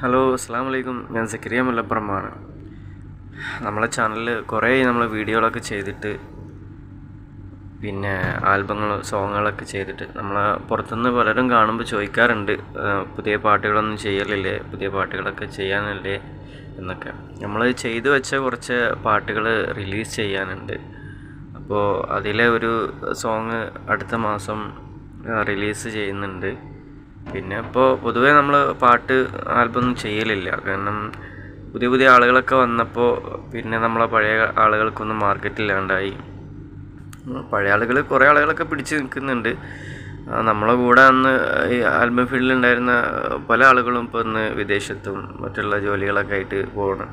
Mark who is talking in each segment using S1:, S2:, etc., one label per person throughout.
S1: Hello അസ്സാം വലൈക്കും ഞാൻ സക്കരിയ മുല്ലപ്പുറമാണ്. നമ്മളെ ചാനലിൽ കുറേ നമ്മൾ വീഡിയോകളൊക്കെ ചെയ്തിട്ട് പിന്നെ ആൽബങ്ങൾ സോങ്ങുകളൊക്കെ ചെയ്തിട്ട് നമ്മൾ പുറത്തുനിന്ന് പലരും കാണുമ്പോൾ ചോദിക്കാറുണ്ട് പുതിയ പാട്ടുകളൊന്നും ചെയ്യലില്ലേ പുതിയ പാട്ടുകളൊക്കെ ചെയ്യാനല്ലേ എന്നൊക്കെ. നമ്മൾ ചെയ്തു വെച്ച കുറച്ച് പാട്ടുകൾ റിലീസ് ചെയ്യാനുണ്ട്. അപ്പോൾ അതിലെ ഒരു സോങ് അടുത്ത മാസം റിലീസ് ചെയ്യുന്നുണ്ട്. പിന്നെ ഇപ്പോൾ പൊതുവേ നമ്മൾ പാട്ട് ആൽബം ഒന്നും ചെയ്യലില്ല. കാരണം പുതിയ പുതിയ ആളുകളൊക്കെ വന്നപ്പോൾ പിന്നെ നമ്മളെ പഴയ ആളുകൾക്കൊന്നും മാർക്കറ്റില്ലാണ്ടായി പഴയ ആളുകൾ കുറേ ആളുകളൊക്കെ പിടിച്ച് നിൽക്കുന്നുണ്ട്. നമ്മളെ കൂടെ അന്ന് ഈ ആൽബം ഫീൽഡിലുണ്ടായിരുന്ന പല ആളുകളും ഇപ്പോൾ ഇന്ന് വിദേശത്തും മറ്റുള്ള ജോലികളൊക്കെ ആയിട്ട് പോകണം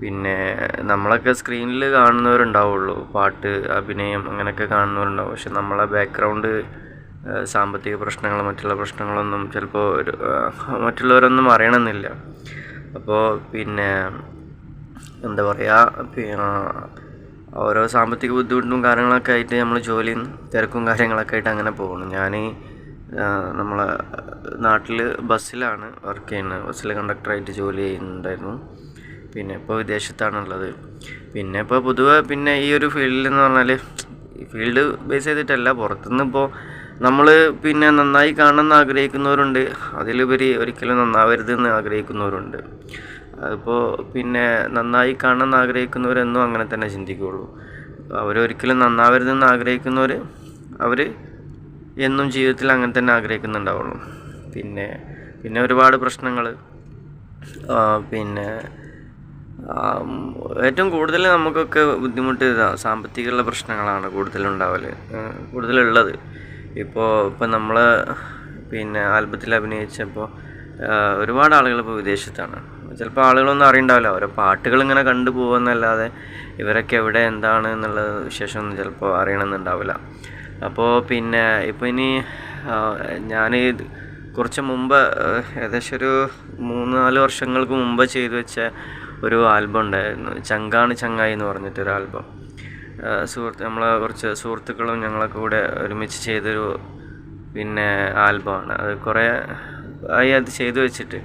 S1: പിന്നെ നമ്മളൊക്കെ സ്ക്രീനിൽ കാണുന്നവരുണ്ടാവുള്ളൂ. പാട്ട് അഭിനയം അങ്ങനെയൊക്കെ കാണുന്നവരുണ്ടാവും. പക്ഷെ നമ്മളെ ബാക്ക്ഗ്രൗണ്ട് സാമ്പത്തിക പ്രശ്നങ്ങൾ മറ്റുള്ള പ്രശ്നങ്ങളൊന്നും ചിലപ്പോൾ ഒരു മറ്റുള്ളവരൊന്നും അറിയണമെന്നില്ല. അപ്പോൾ പിന്നെ എന്താ പറയുക ഓരോ സാമ്പത്തിക ബുദ്ധിമുട്ടും കാര്യങ്ങളൊക്കെ ആയിട്ട് നമ്മൾ ജോലിയും തിരക്കും കാര്യങ്ങളൊക്കെ ആയിട്ട് അങ്ങനെ പോകുന്നു. ഞാൻ നമ്മളെ നാട്ടിൽ ബസ്സിലാണ് വർക്ക് ചെയ്യുന്നത് ബസ്സിൽ കണ്ടക്ടറായിട്ട് ജോലി ചെയ്യുന്നുണ്ടായിരുന്നു. പിന്നെ ഇപ്പോൾ വിദേശത്താണുള്ളത്. പിന്നെ ഇപ്പോൾ പൊതുവെ പിന്നെ ഈ ഒരു ഫീൽഡിൽ എന്ന് പറഞ്ഞാൽ ഫീൽഡ് ബേസ് ചെയ്തിട്ടല്ല പുറത്തുനിന്ന് ഇപ്പോൾ നമ്മൾ പിന്നെ നന്നായി കാണണമെന്ന് ആഗ്രഹിക്കുന്നവരുണ്ട് അതിലുപരി ഒരിക്കലും നന്നാവരുതെന്ന് ആഗ്രഹിക്കുന്നവരുണ്ട്. അതിപ്പോൾ പിന്നെ നന്നായി കാണണമെന്ന് ആഗ്രഹിക്കുന്നവരെന്നും അങ്ങനെ തന്നെ ചിന്തിക്കുകയുള്ളൂ അവരൊരിക്കലും നന്നാവരുതെന്ന് ആഗ്രഹിക്കുന്നവർ അവർ എന്നും ജീവിതത്തിൽ അങ്ങനെ തന്നെ ആഗ്രഹിക്കുന്നുണ്ടാവുള്ളൂ. പിന്നെ പിന്നെ ഒരുപാട് പ്രശ്നങ്ങൾ പിന്നെ ഏറ്റവും കൂടുതൽ നമുക്കൊക്കെ ബുദ്ധിമുട്ട് സാമ്പത്തികമുള്ള പ്രശ്നങ്ങളാണ് കൂടുതലുണ്ടാവൽ കൂടുതലുള്ളത്. ഇപ്പോൾ ഇപ്പം നമ്മൾ പിന്നെ ആൽബത്തിൽ അഭിനയിച്ചപ്പോൾ ഒരുപാട് ആളുകൾ ഇപ്പോൾ വിദേശത്താണ്. ചിലപ്പോൾ ആളുകളൊന്നും അറിയണ്ടാവില്ല. ഓരോ പാട്ടുകൾ ഇങ്ങനെ കണ്ടു പോകുന്നല്ലാതെ ഇവരൊക്കെ എവിടെ എന്താണ് എന്നുള്ള വിശേഷമൊന്നും ചിലപ്പോൾ അറിയണമെന്നുണ്ടാവില്ല അപ്പോൾ പിന്നെ ഇപ്പോൾ ഇനി ഞാൻ കുറച്ച് മുമ്പ് ഏകദേശം ഒരു മൂന്ന് നാല് വർഷങ്ങൾക്ക് മുമ്പ് ചെയ്തു വെച്ച ഒരു ആൽബം ഉണ്ടായിരുന്നു. ചങ്കാണ് ചങ്ങായി എന്ന് പറഞ്ഞിട്ടൊരു ആൽബം. സുഹൃത്ത് നമ്മളെ കുറച്ച് സുഹൃത്തുക്കളും ഞങ്ങളൊക്കെ കൂടെ ഒരുമിച്ച് ചെയ്തൊരു പിന്നെ ആൽബമാണ്. അത് കുറേ ആയി അത് ചെയ്തു വെച്ചിട്ട്.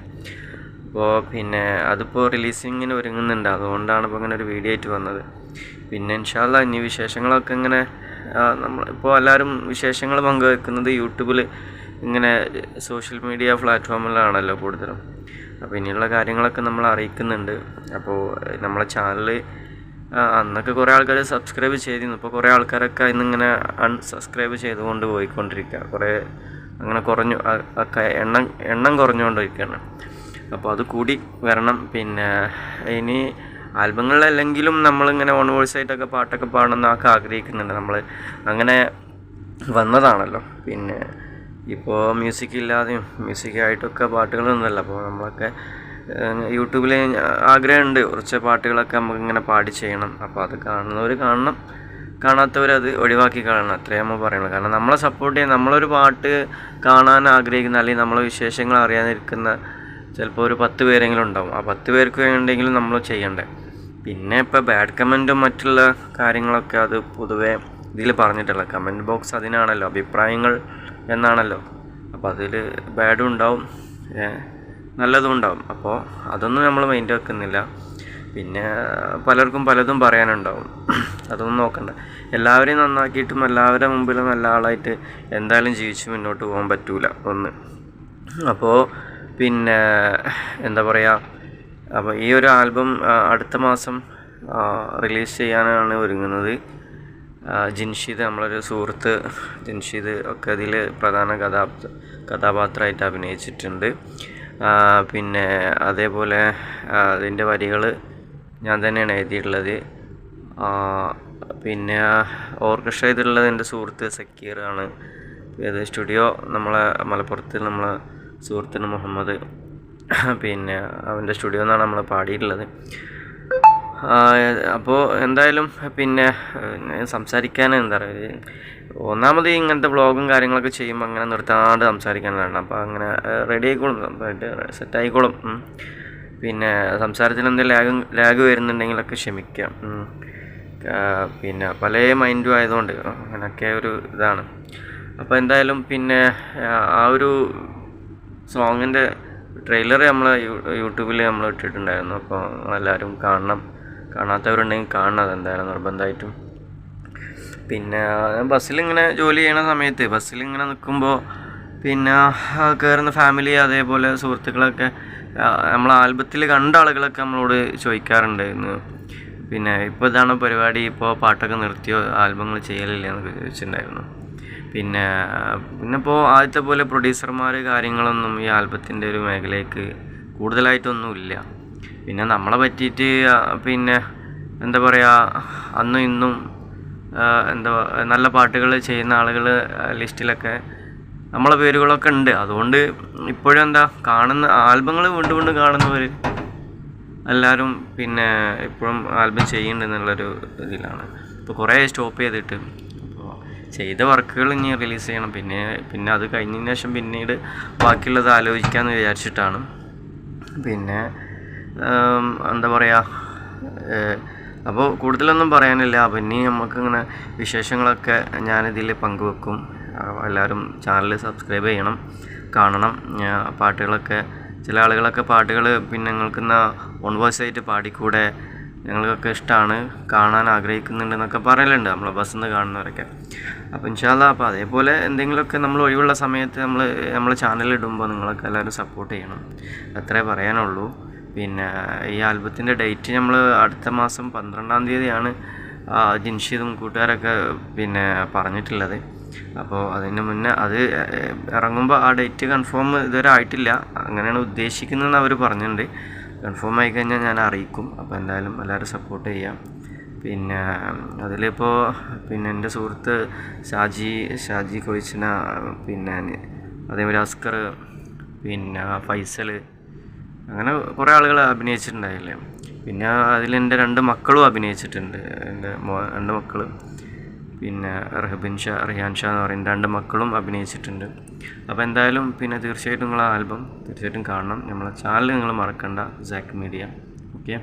S1: അപ്പോൾ പിന്നെ അതിപ്പോൾ റിലീസിങ്ങിന് ഒരുങ്ങുന്നുണ്ട്. അതുകൊണ്ടാണ് ഇപ്പോൾ ഇങ്ങനെ ഒരു വീഡിയോ ആയിട്ട് വന്നത്. പിന്നെ ഇൻഷാല്ല ഇനി വിശേഷങ്ങളൊക്കെ ഇങ്ങനെ നമ്മൾ ഇപ്പോൾ എല്ലാവരും വിശേഷങ്ങൾ പങ്കുവെക്കുന്നത് യൂട്യൂബിൽ ഇങ്ങനെ സോഷ്യൽ മീഡിയ പ്ലാറ്റ്ഫോമിലാണല്ലോ കൂടുതലും. അപ്പോൾ ഇനിയുള്ള കാര്യങ്ങളൊക്കെ നമ്മൾ അറിയിക്കുന്നുണ്ട്. അപ്പോൾ നമ്മളെ ചാനൽ അന്നൊക്കെ കുറേ ആൾക്കാർ സബ്സ്ക്രൈബ് ചെയ്തിരുന്നു. ഇപ്പോൾ കുറേ ആൾക്കാരൊക്കെ ഇന്നിങ്ങനെ അൺസബ്സ്ക്രൈബ് ചെയ്തുകൊണ്ട് പോയിക്കൊണ്ടിരിക്കുക കുറേ അങ്ങനെ കുറഞ്ഞു എണ്ണം എണ്ണം കുറഞ്ഞുകൊണ്ടിരിക്കുകയാണ് അപ്പോൾ അത് കൂടി വരണം. പിന്നെ ഇനി ആൽബങ്ങളിലല്ലെങ്കിലും നമ്മളിങ്ങനെ ഓൺ വോയിസ് ആയിട്ടൊക്കെ പാട്ടൊക്കെ പാടണമെന്നൊക്കെ ആഗ്രഹിക്കുന്നുണ്ട്. നമ്മൾ അങ്ങനെ വന്നതാണല്ലോ. പിന്നെ ഇപ്പോൾ മ്യൂസിക് ഇല്ലാതെയും മ്യൂസിക്കായിട്ടൊക്കെ പാട്ടുകളൊന്നുമല്ല. അപ്പോൾ നമ്മളൊക്കെ യൂട്യൂബിൽ ആഗ്രഹമുണ്ട്. കുറച്ച് പാട്ടുകളൊക്കെ നമുക്ക് ഇങ്ങനെ പാടി ചെയ്യണം. അപ്പോൾ അത് കാണുന്നവർ കാണണം. കാണാത്തവരത് ഒഴിവാക്കി കാണണം. അത്രേ നമ്മൾ പറയുള്ളൂ. കാരണം നമ്മളെ സപ്പോർട്ട് ചെയ്യാൻ നമ്മളൊരു പാട്ട് കാണാൻ ആഗ്രഹിക്കുന്ന അല്ലെങ്കിൽ നമ്മളെ വിശേഷങ്ങൾ അറിയാനിരിക്കുന്ന ചിലപ്പോൾ ഒരു പത്ത് പേരെങ്കിലും ഉണ്ടാവും. ആ പത്ത് പേർക്ക് വേണ്ടെങ്കിലും നമ്മൾ ചെയ്യണ്ടേ. പിന്നെ ഇപ്പോൾ ബാഡ് കമന്റും മറ്റുള്ള കാര്യങ്ങളൊക്കെ അത് പൊതുവേ ഇതിൽ പറഞ്ഞിട്ടുള്ള കമന്റ് ബോക്സ് അതിനാണല്ലോ. അഭിപ്രായങ്ങൾ എന്നാണല്ലോ. അപ്പോൾ അതിൽ ബാഡും ഉണ്ടാവും. നല്ലതും ഉണ്ടാവും അപ്പോൾ അതൊന്നും നമ്മൾ മൈൻഡ് വെക്കുന്നില്ല. പിന്നെ പലർക്കും പലതും പറയാനുണ്ടാവും. അതൊന്നും നോക്കണ്ട. എല്ലാവരെയും നന്നാക്കിയിട്ടും എല്ലാവരുടെ മുമ്പിലും നല്ല ആളായിട്ട് എന്തായാലും ജീവിച്ച് മുന്നോട്ട് പോകാൻ പറ്റൂല ഒന്ന്. അപ്പോൾ പിന്നെ എന്താ പറയുക അപ്പോൾ ഈ ഒരു ആൽബം അടുത്ത മാസം റിലീസ് ചെയ്യാനാണ് ഒരുങ്ങുന്നത്. ജിൻഷീദ് നമ്മളൊരു സുഹൃത്ത് ജിൻഷീദ് ഒക്കെ അതിൽ പ്രധാന കഥാ കഥാപാത്രമായിട്ട് അഭിനയിച്ചിട്ടുണ്ട്. പിന്നെ അതേപോലെ അതിന്റെ വരികൾ ഞാൻ തന്നെയാണ് എഴുതിയിട്ടുള്ളത്. പിന്നെ ഓർക്കസ്ട്ര ചെയ്തിട്ടുള്ളത് എന്റെ സുഹൃത്ത് സക്കീറാണ് ഇത് സ്റ്റുഡിയോ നമ്മളെ മലപ്പുറത്ത് നമ്മളെ സുഹൃത്തിന് മുഹമ്മദ്. പിന്നെ അവന്റെ സ്റ്റുഡിയോ എന്നാണ് നമ്മൾ പാടിയിട്ടുള്ളത്. അപ്പോൾ എന്തായാലും പിന്നെ സംസാരിക്കാൻ എന്താ പറയുക ഒന്നാമത് ഇങ്ങനത്തെ വ്ളോഗും കാര്യങ്ങളൊക്കെ ചെയ്യുമ്പോൾ അങ്ങനെ നിർത്താണ്ട് സംസാരിക്കാനാണ് അപ്പോൾ അങ്ങനെ റെഡി ആയിക്കോളും സെറ്റ് ആയിക്കോളും പിന്നെ സംസാരത്തിൽ എന്തെങ്കിലും ലാഗ് ലാഗ് വരുന്നുണ്ടെങ്കിലൊക്കെ ക്ഷമിക്കാം. പിന്നെ പല മൈൻഡും ആയതുകൊണ്ട് അങ്ങനെയൊക്കെ ഒരു ഇതാണ്. അപ്പോൾ എന്തായാലും പിന്നെ ആ ഒരു സോങ്ങിന്റെ ട്രെയിലർ നമ്മൾ യൂട്യൂബിൽ നമ്മൾ ഇട്ടിട്ടുണ്ടായിരുന്നു. അപ്പോൾ എല്ലാവരും കാണണം. കാണാത്തവരുണ്ടെങ്കിൽ കാണണം എന്തായാലും നിർബന്ധമായിട്ടും. പിന്നെ ബസ്സിലിങ്ങനെ ജോലി ചെയ്യണ സമയത്ത് ബസ്സിലിങ്ങനെ നിൽക്കുമ്പോൾ പിന്നെ കയറുന്ന ഫാമിലി അതേപോലെ സുഹൃത്തുക്കളൊക്കെ നമ്മൾ ആൽബത്തിൽ കണ്ട ആളുകളൊക്കെ നമ്മളോട് ചോദിക്കാറുണ്ട്. പിന്നെ ഇപ്പോൾ ഇതാണ് പരിപാടി ഇപ്പോൾ പാട്ടൊക്കെ നിർത്തിയോ ആൽബങ്ങൾ ചെയ്യലില്ല എന്നൊക്കെ ചോദിച്ചിട്ടുണ്ടായിരുന്നു. പിന്നെ പിന്നെ ഇപ്പോൾ ആദ്യത്തെ പോലെ പ്രൊഡ്യൂസർമാർ കാര്യങ്ങളൊന്നും ഈ ആൽബത്തിന്റെ ഒരു മേഖലയ്ക്ക് കൂടുതലായിട്ടൊന്നുമില്ല. പിന്നെ നമ്മളെ പറ്റിയിട്ട് പിന്നെ എന്താ പറയുക അന്നും ഇന്നും എന്താ നല്ല പാട്ടുകൾ ചെയ്യുന്ന ആളുകൾ ലിസ്റ്റിലൊക്കെ നമ്മളെ പേരുകളൊക്കെ ഉണ്ട്. അതുകൊണ്ട് ഇപ്പോഴും എന്താ കാണുന്ന ആൽബങ്ങൾ വീണ്ടും വീണ്ടും കാണുന്നവർ എല്ലാവരും പിന്നെ ഇപ്പോഴും ആൽബം ചെയ്യുന്നുണ്ടെന്നുള്ളൊരു ഇതിലാണ്. ഇപ്പോൾ കുറേ സ്റ്റോപ്പ് ചെയ്തിട്ട് അപ്പോൾ ചെയ്ത വർക്കുകൾ ഇനി റിലീസ് ചെയ്യണം. പിന്നെ പിന്നെ അത് കഴിഞ്ഞതിന് ശേഷം പിന്നീട് ബാക്കിയുള്ളത് ആലോചിക്കാമെന്ന് വിചാരിച്ചിട്ടാണ്. പിന്നെ എന്താ പറയുക അപ്പോൾ കൂടുതലൊന്നും പറയാനില്ല. അപ്പോൾ ഇനി നമുക്കിങ്ങനെ വിശേഷങ്ങളൊക്കെ ഞാനിതിൽ പങ്കുവെക്കും. എല്ലാവരും ചാനൽ സബ്സ്ക്രൈബ് ചെയ്യണം കാണണം. പാട്ടുകളൊക്കെ ചില ആളുകളൊക്കെ പാട്ടുകൾ പിന്നെ ഞങ്ങൾക്കിന്ന ഓൺ വോയിസ് ആയിട്ട് പാടിക്കൂടെ ഞങ്ങൾക്കൊക്കെ ഇഷ്ടമാണ് കാണാൻ ആഗ്രഹിക്കുന്നുണ്ടെന്നൊക്കെ പറയലുണ്ട് നമ്മളെ ബസ്സിൽ നിന്ന് കാണുന്നവരൊക്കെ. അപ്പോൾ ഇൻഷാല്ല അപ്പോൾ അതേപോലെ എന്തെങ്കിലുമൊക്കെ നമ്മൾ ഒഴിവുള്ള സമയത്ത് നമ്മൾ നമ്മൾ ചാനലിടുമ്പോൾ നിങ്ങളൊക്കെ എല്ലാവരും സപ്പോർട്ട് ചെയ്യണം. അത്രേ പറയാനുള്ളൂ. പിന്നെ ഈ ആൽബത്തിന്റെ ഡേറ്റ് നമ്മൾ അടുത്ത മാസം പന്ത്രണ്ടാം തീയതിയാണ് ജിൻഷീദും കൂട്ടുകാരൊക്കെ പിന്നെ പറഞ്ഞിട്ടുള്ളത്. അപ്പോൾ അതിന് മുന്നേ അത് ഇറങ്ങുമ്പോൾ ആ ഡേറ്റ് കൺഫേം ഇതുവരെ ആയിട്ടില്ല. അങ്ങനെയാണ് ഉദ്ദേശിക്കുന്നതെന്ന് അവർ പറഞ്ഞിട്ടുണ്ട്. കൺഫേം ആയി കഴിഞ്ഞാൽ ഞാൻ അറിയിക്കും. അപ്പോൾ എന്തായാലും എല്ലാവരും സപ്പോർട്ട് ചെയ്യാം. പിന്നെ അതിലിപ്പോൾ പിന്നെ എന്റെ സുഹൃത്ത് ഷാജി ഷാജി കൊഴിച്ചിന പിന്നെ അതേപോലെ അസ്കർ പിന്നെ ഫൈസൽ അങ്ങനെ കുറേ ആളുകൾ അഭിനയിച്ചിട്ടുണ്ടായില്ലേ? പിന്നെ അതിലെന്റെ രണ്ട് മക്കളും അഭിനയിച്ചിട്ടുണ്ട്. എന്റെ മോ രണ്ട് മക്കൾ പിന്നെ റഹബിൻ ഷാ റിയാൻ ഷാ എന്ന് പറയുന്ന രണ്ട് മക്കളും അഭിനയിച്ചിട്ടുണ്ട്. അപ്പോൾ എന്തായാലും പിന്നെ തീർച്ചയായിട്ടും നിങ്ങൾ ആൽബം തീർച്ചയായിട്ടും കാണണം. നമ്മളെ ചാനൽ നിങ്ങൾ മറക്കണ്ട. Sac media okay